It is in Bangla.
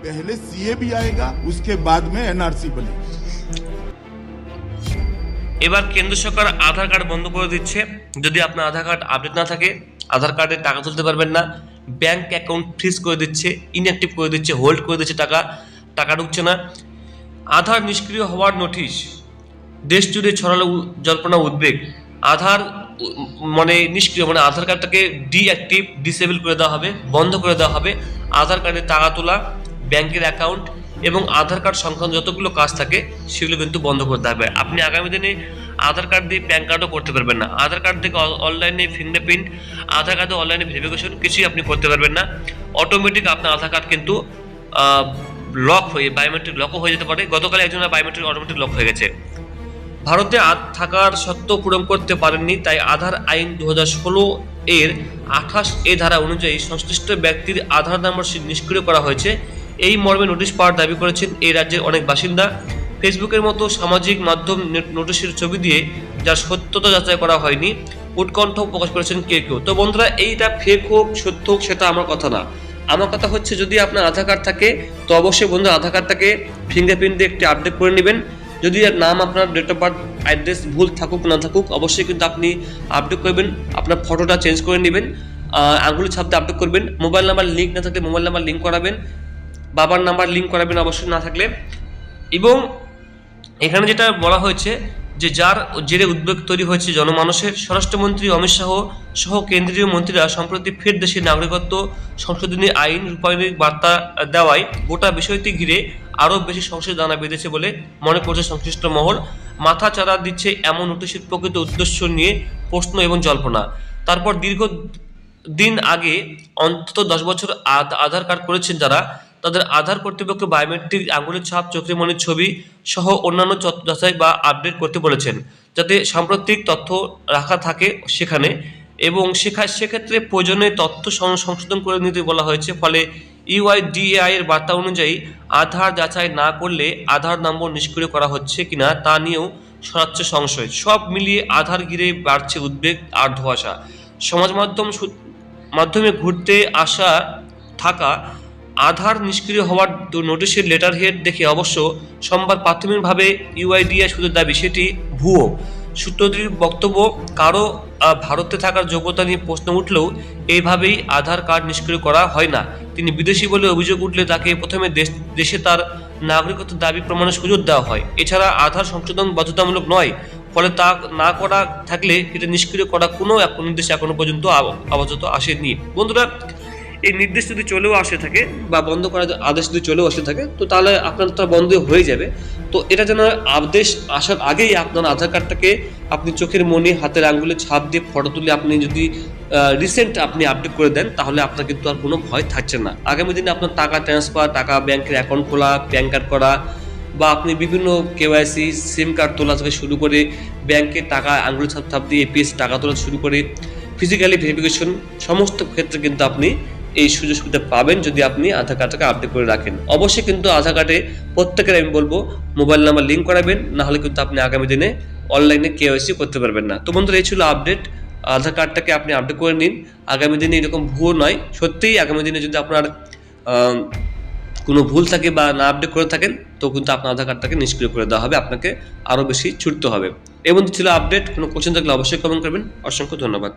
पहले सीए भी आएगा उसके बाद में एनआरसी बनेगी এবার কেন্দ্র সরকার আধার কার্ড বন্ধ করে দিচ্ছে যদি আপনার আধার কার্ড আপডেট না থাকে আধার কার্ডে টাকা তুলতে পারবেন না ব্যাংক অ্যাকাউন্ট ফ্রিজ করে দিচ্ছে ইনঅ্যাক্টিভ করে দিচ্ছে হোল্ড করে দিচ্ছে টাকা টাকা ঢুকছে না আধার নিষ্ক্রিয় হওয়ার নোটিশ দেশ জুড়ে ছড়ালো উ- জল্পনা উদ্বেগ আধার উ- মানে নিষ্ক্রিয় মানে আধার কার্ডটাকে ডিঅ্যাক্টিভ ডিসেবল করে দেওয়া হবে বন্ধ করে দেওয়া হবে আধার কার্ডে টাকা তোলা ব্যাংকের অ্যাকাউন্ট এবং আধার কার্ড সংক্রান্ত যতগুলো কাজ থাকে, সেগুলো কিন্তু বন্ধ করতে হবে। আপনি আগামী দিনে আধার কার্ড দিয়ে প্যান কার্ডও করতে পারবেন না। আধার কার্ড থেকে অনলাইনে ফিঙ্গারপ্রিন্ট আধার কার্ডে অনলাইনে ভেরিফিকেশন কিছুই আপনি করতে পারবেন না। অটোমেটিক আপনার আধার কার্ড কিন্তু লক হয়ে বায়োমেট্রিক লকও হয়ে যেতে পারে। গতকাল একজনের বায়োমেট্রিক অটোমেটিক লক হয়ে গেছে। ভারতে থাকার সত্ত্ব পূরণ করতে পারেননি, তাই আধার আইন দু এর আঠাশ এ ধারা অনুযায়ী সংশ্লিষ্ট ব্যক্তির আধার নম্বর নিষ্ক্রিয় করা হয়েছে। এই মর্মে নোটিশ পাওয়ার দাবি করেছেন এই রাজ্যের অনেক বাসিন্দা। ফেসবুকের মতো সামাজিক মাধ্যম নোটিশের ছবি দিয়ে যার সত্যতা যাচাই করা হয়নি, উৎকণ্ঠ প্রকাশ করেছেন কেউ কেউ। তো বন্ধুরা, এইটা ফেক হোক, সত্য হোক, সেটা আমার কথা না। আমার কথা হচ্ছে, যদি আপনার আধার কার্ড থাকে, তো অবশ্যই বন্ধু আধার কার্ডটাকে ফিঙ্গারপ্রিন্ট দিয়ে একটি আপডেট করে নেবেন। যদি নাম আপনার ডেট অফ বার্থ অ্যাড্রেস ভুল থাকুক, না থাকুক, অবশ্যই কিন্তু আপনি আপডেট করবেন, আপনার ফটোটা চেঞ্জ করে নেবেন আঙুলি ছাপতে আপডেট করবেন মোবাইল নাম্বার লিঙ্ক না থাকলে মোবাইল নাম্বার লিঙ্ক করাবেন বাবার নাম্বার লিঙ্ক করাবেন অবশ্যই না থাকলে। এবং এখানে যেটা বলা হয়েছে যে যার জেরে উদ্বেগ তৈরি হয়েছে জনমানুষের স্বরাষ্ট্রমন্ত্রী অমিত শাহ সহ কেন্দ্রীয় মন্ত্রীরা সম্প্রতি ফের দেশের নাগরিকত্ব, সংশোধনী আইন, রূপায়ণের বার্তা দেওয়ায় গোটা বিষয়টি ঘিরে আরও বেশি সংশয় দানা বেঁধেছে বলে মনে করছে সংশ্লিষ্ট মহল। মাথা চারা দিচ্ছে এমন নোটিশের প্রকৃত উদ্দেশ্য নিয়ে প্রশ্ন এবং জল্পনা। তারপর দীর্ঘ দিন আগে, অন্তত দশ বছর আধ- আধার কার্ড করেছেন যারা। তাদের আধার কর্তৃপক্ষ বায়োমেট্রিক আঙুলের ছাপ, চোখের মনের ছবি সহ অন্যান্য যাচাই বা আপডেট করতে বলেছেন, যাতে সাম্প্রতিক তথ্য রাখা থাকে সেখানে এবং সেখা সেক্ষেত্রে প্রয়োজনে তথ্য সংশোধন করে নিতে বলা হয়েছে, ফলে ইউআইডিএআই এর বার্তা অনুযায়ী আধার যাচাই না করলে আধার নম্বর নিষ্ক্রিয় করা হচ্ছে কিনা তা নিয়েও ছড়াচ্ছে সংশয়। সব মিলিয়ে আধার ঘিরে বাড়ছে উদ্বেগ আর ধোঁয়াশা। সমাজ মাধ্যম মাধ্যমে ঘুরতে আসা, থাকা আধার নিষ্ক্রিয় হওয়ার নোটিশের লেটার হেড দেখে অবশ্য সোমবার প্রাথমিকভাবে ইউআইডিআই শুধু দাবি, সেটি ভুয়ো। সূত্রটির বক্তব্য, কারও ভারতে থাকার যোগ্যতা নিয়ে প্রশ্ন উঠলেও এইভাবেই আধার কার্ড নিষ্ক্রিয় করা হয় না। তিনি বিদেশি বলে অভিযোগ উঠলে তাকে প্রথমে দেশ, দেশে তার নাগরিকত্ব দাবি প্রমাণের সুযোগ দেওয়া হয়। এছাড়া আধার সংশোধন বাধ্যতামূলক নয়, ফলে তা না করা থাকলে এটা নিষ্ক্রিয় করা কোনো নির্দেশ এখনও পর্যন্ত আপাতত আসেনি। বন্ধুরা এই নির্দেশ যদি চলেও আসে থাকে বা বন্ধ করার আদেশ যদি চলেও আসে থাকে, তো তাহলে আপনার তো বন্ধ হয়ে যাবে। তো এটা যেন আদেশ আসার আগেই আপনার আধার কার্ডটাকে আপনি চোখের মনে, হাতের আঙ্গুলে ছাপ দিয়ে ফটো তুলে আপনি যদি রিসেন্ট আপনি আপডেট করে দেন, তাহলে আপনার কিন্তু আর কোনো ভয় থাকছে না। আগামী দিনে আপনার টাকা ট্রান্সফার টাকা ব্যাংকের অ্যাকাউন্ট খোলা প্যান কার্ড করা বা আপনি বিভিন্ন কেওয়াইসি সিম কার্ড তোলা থেকে শুরু করে ব্যাংকে টাকা আঙ্গুল ছাপ ছাপ দিয়ে এপিএস টাকা তোলা শুরু করে ফিজিক্যালি ভেরিফিকেশন সমস্ত ক্ষেত্রে কিন্তু আপনি এই সুযোগ সুবিধা পাবেন যদি আপনি আধার কার্ডটাকে আপডেট করে রাখেন। অবশ্যই কিন্তু আধার কার্ডে প্রত্যেকের, আমি বলব মোবাইল নাম্বার লিঙ্ক করাবেন, না হলে কিন্তু আপনি আগামী দিনে অনলাইনে কেওয়াইসি করতে পারবেন না। তো বন্ধুরা, এই ছিল আপডেট আধার কার্ডটাকে আপনি আপডেট করে নিন। আগামী দিনে এরকম ভুয়ো নয়। সত্যিই আগামী দিনে যদি আপনার কোনো ভুল থাকে বা না আপডেট করে থাকেন, তো কিন্তু আপনার আধার কার্ডটাকে নিষ্ক্রিয় করে দেওয়া হবে। আপনাকে আরও বেশি ছুটতে হবে। এবং ছিল আপডেট কোনো কোশ্চেন থাকলে অবশ্যই কমেন্ট করবেন। অসংখ্য ধন্যবাদ।